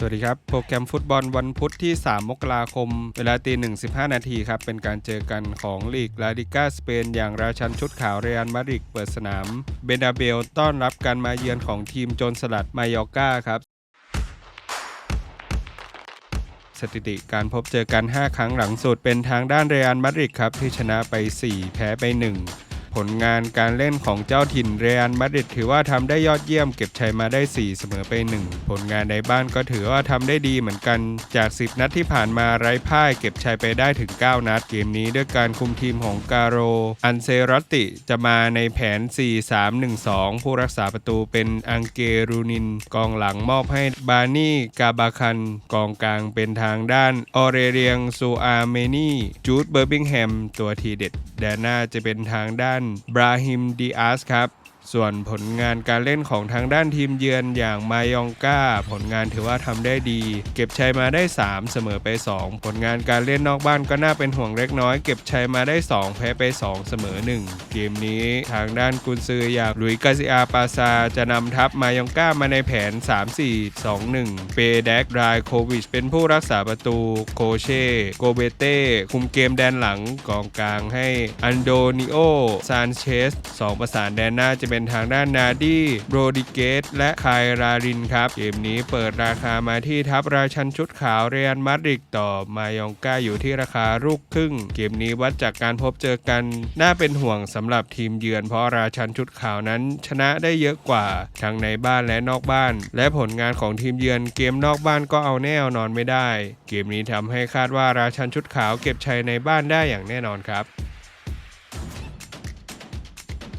สวัสดีครับ โปรแกรมฟุตบอลวันพุธที่ 3 มกราคม เวลาตีหนึ่งสินาทีครับ เป็นการเจอกันของลีกลาลิก้าสเปน อย่างราชันชุดขาวเรอัลมาดริดเปิดสนาม เบนาเบลต้อนรับการมาเยือนของทีมโจรสลัดมายอร์กาครับสถิติการพบเจอกัน 5 ครั้งหลังสุดเป็นทางด้านเรอัลมาดริดครับ ที่ชนะไป 4 แพ้ไป 1 ผลงานการเล่นของเจ้าถิ่นเรอัลมาดริดถือว่าทำได้ยอดเยี่ยมเก็บชัยมาได้ 4 เสมอไป 1 ผลงานในบ้านก็ถือว่าทำได้ดีเหมือนกันจาก 10 นัดที่ผ่านมาไร้พ่ายเก็บชัยไปได้ถึง 9 นัด เกมนี้ด้วยการคุมทีมของกาโร อันเซรตติจะมาในแผน 4-3-1-2 ผู้รักษาประตูเป็นอังเกรูนิน กองหลังมอบให้บานี่กาบาคัน กองกลางเป็นทางด้านออเรเรียงซูอาเมนีจูดเบอร์บิงแฮมตัวทีเด็ดแดนหน้าจะเป็นทางด้านบราฮิมดีอาสครับ ส่วนผลงานการเล่นของทางด้านทีมเยือนอย่างมายองกาผลงานถือว่าทำได้ดี เก็บชัยมาได้ 3 เสมอไป 2 ผลงานการเล่นนอกบ้านก็น่าเป็นห่วงเล็กน้อย เก็บชัยมาได้ 2 แพ้ไป 2 เสมอ 1 เกมนี้ทางด้านกุนซืออย่างลุยกาซิอาปาซา จะนำทัพมายองกามาในแผน 3-4-2-1 เปแดกรายโควิชเป็นผู้รักษาประตูโคเช่โกเบเต้คุมเกมแดนหลังกองกลางให้อันโดนิโอซานเชสสองประสานแดนหน้าจะเป็น็นทางด้านนาดี้โรดิเกสและคายรารินครับ เกมนี้เปิดราคามาที่ทัพราชันชุดขาวเรียนมาดริดต่อมายองกาอยู่ที่ราคาลูกครึ่ง เกมนี้วัดจากการพบเจอกัน น่าเป็นห่วงสำหรับทีมเยือนเพราะราชันชุดขาวนั้น ชนะได้เยอะกว่าทั้งในบ้านและนอกบ้าน และผลงานของทีมเยือนเกมนอกบ้านก็เอาแน่นอนไม่ได้ เกมนี้ทำให้คาดว่าราชันชุดขาวเก็บชัยในบ้านได้อย่างแน่นอนครับ